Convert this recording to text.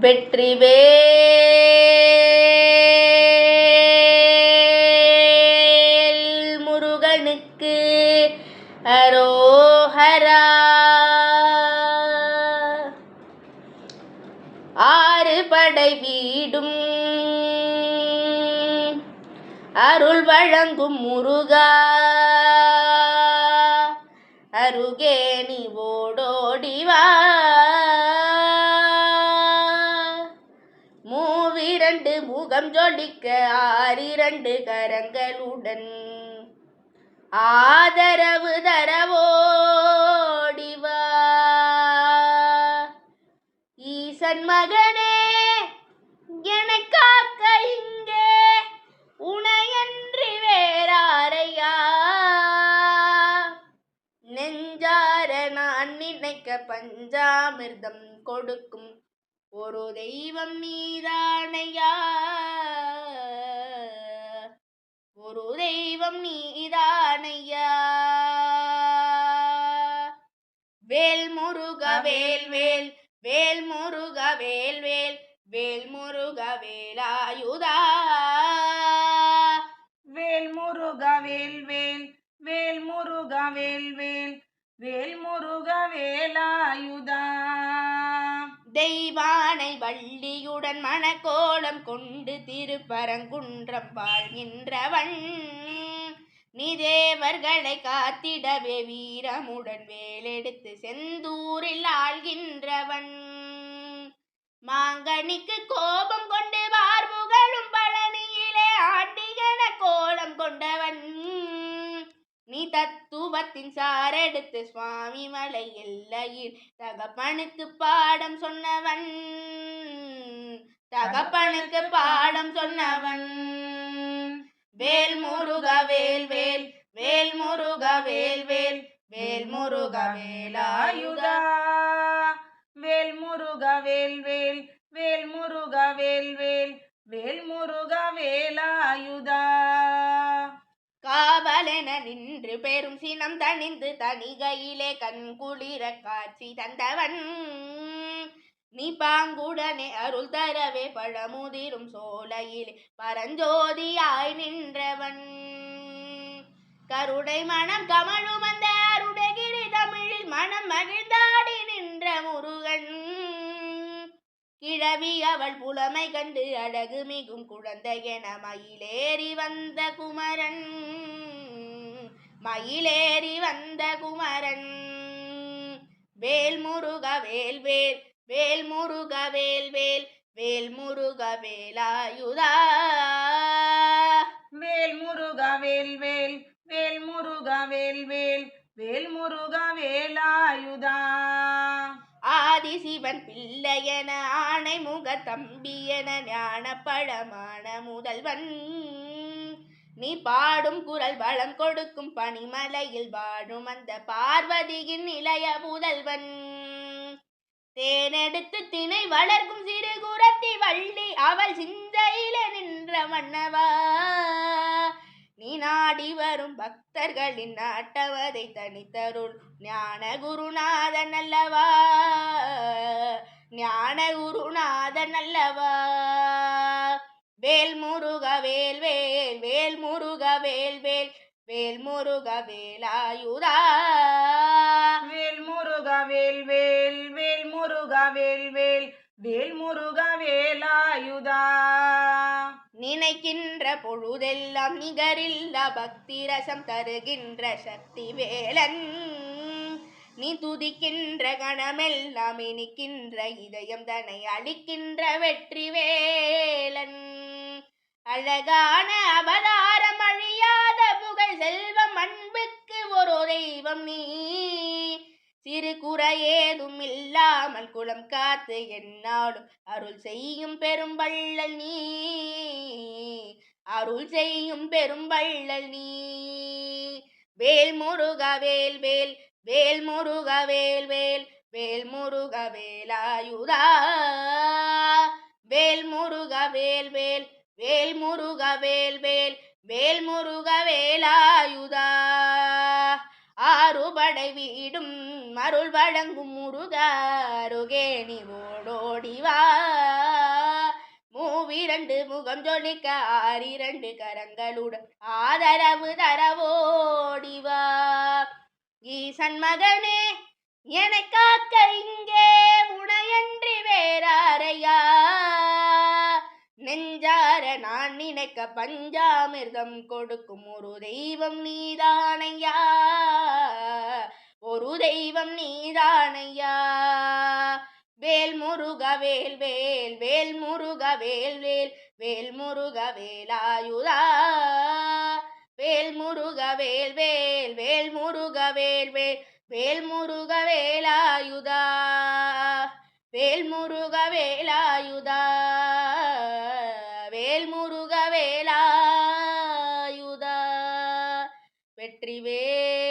வெற்றிவேல் முருகனுக்கு அரோஹரா. ஆறு படை வீடும் அருள் வழங்கும் முருகா. அருகே முகம் ஜொலிக்க ஆறிரண்டு கரங்களுடன். ஆதரவு தரவோடி ஈசன் மகனே எனக்காக்க இங்கே உனையன்றி வேறாரையா? நெஞ்சார நான் நினைக்க பஞ்சாமிர்தம் கொடுக்கும் ஒரு தெய்வம் நீதானையா? ஒரு தெய்வம் நீதானையா? வேல் முருக வேல் வேல் வேல். முருக வேல் வேல். வேல் முருக வேலாயுதா வேல் முருக வேல் வேல். வேல் முருக வேல் வேல். வேல் முருக வேலாயுதா தெய்வானை வள்ளியுடன் மணக்கோலம் கொண்டு திருப்பரங்குன்றம் வாழ்கின்றவன். நீ தேவர்களை காத்திடவே வீரமுடன் வேலெடுத்து செந்தூரில் ஆள்கின்றவன். மாங்கனிக்கு கோபம் கொண்டு வார்புகளும் பழனியிலே ஆண்டிகன கோலம் கொண்டவன். நீ தத்துவத்தின் சாரெடுத்து சுவாமி மலை எல்லையில் தகப்பனுக்கு பாடம் சொன்னவன். தகப்பனுக்கு பாடம் சொன்னவன். வேல் முருக வேல் வேல் வேல் முருக வேல் வேல் வேல் முருக வேலாயுதா வேல் முருக வேல் வேல் வேல் முருக காவலென நின்று பெரும் சினம் தணிந்து தனிகையிலே கண்குளிர காட்சி தந்தவன். நீ பாங்குடனே அருள் தரவே பழமுதிரும் சோலையிலே பரஞ்சோதியாய் நின்றவன். கருடை மனம் கமழும் அந்த அருடகிரி தமிழில் மனம் மகிழ்ந்தாடி நின்ற முருகன். கிழவி அவள் புலமை கண்டு அழகு மிகும் குழந்தை என மயிலேறி வந்த குமரன். மயிலேறி வந்த குமரன். வேல் முருக வேல் வேல் வேல் முருக வேல் வேல் வேல் முருக வேலாயுதா. வேல் முருக வேல் வேல் வேல் முருக வேல் வேல் வேல் முருக வேலாயுதா. ஆதிசிவன் பிள்ளையென ஆணை முக தம்பியென ஞான பழமான முதல்வன். நீ பாடும் குரல் வளம் கொடுக்கும் பனிமலையில் வாழும் அந்த பார்வதியின் இளைய புதல்வன் தேனெடுத்து திணை வளர்க்கும் சிறு குரத்தி வள்ளி அவள் சிந்தையில நின்ற மன்னவா. நீ நாடி வரும் பக்தர்களின் நாட்டவதை தனித்தருள் ஞான குருநாதன் அல்லவா. ஞான குருநாதன் அல்லவா. வேல்மு வேல் வேல் முருக வேல் வேல் வேல் முருக வேலாயுதா வேல் முருக வேல் வேல் வேல் முருக வேல் வேல் வேல் முருக வேலாயுதா நினைக்கின்ற பொழுதெல்லாம் நிகரில்லா பக்தி ரசம் தருகின்ற சக்தி வேலன். நீ துதிக்கின்ற கணமெல்லாம் இனிக்கின்ற இதயம் தன்னை அளிக்கின்ற வெற்றி வேலன். அழகான அவதாரம் அழியாத புகழ் செல்வம் அன்புக்கு ஒரு தெய்வம் நீ. சிறு குறையேதும் இல்லாமல் குளம் காத்து என்னாலும் அருள் செய்யும் பெரும்பள்ளல் நீ. அருள் செய்யும் பெரும்பள்ளல் நீ. வேல் முருக வேல் வேல் வேல் முருக வேல் வேல் வேல் முருக வேலாயுதா. வேல் முருக வேல் வேல் வேல் முருக வேல் வேல் வேல் முருக வேலாயுதா. ஆறுபடை வீடும் அருள் வழங்கும் முருக அருகே நீ ஓடோடி மூவிரண்டு முகம் ஜொலிக்க ஆறிரண்டு கரங்களுடன் ஆதரவு தரவோடிவா ஈசன் மகனே என காக்க நெஞ்சார நான் நினைக்க பஞ்சாமிர்தம் கொடுக்கும் ஒரு தெய்வம் நீதானையா? ஒரு தெய்வம் நீதானையா? வேல் முருக வேல் வேல் வேல் முருக வேல் வேல் வேல் முருக வேலாயுதா வேல் முருக வேல் வேல் வேல் முருக வேல் வேல் வேல் முருக வேலாயுதா வேல் முருக வேலாயுதா escribe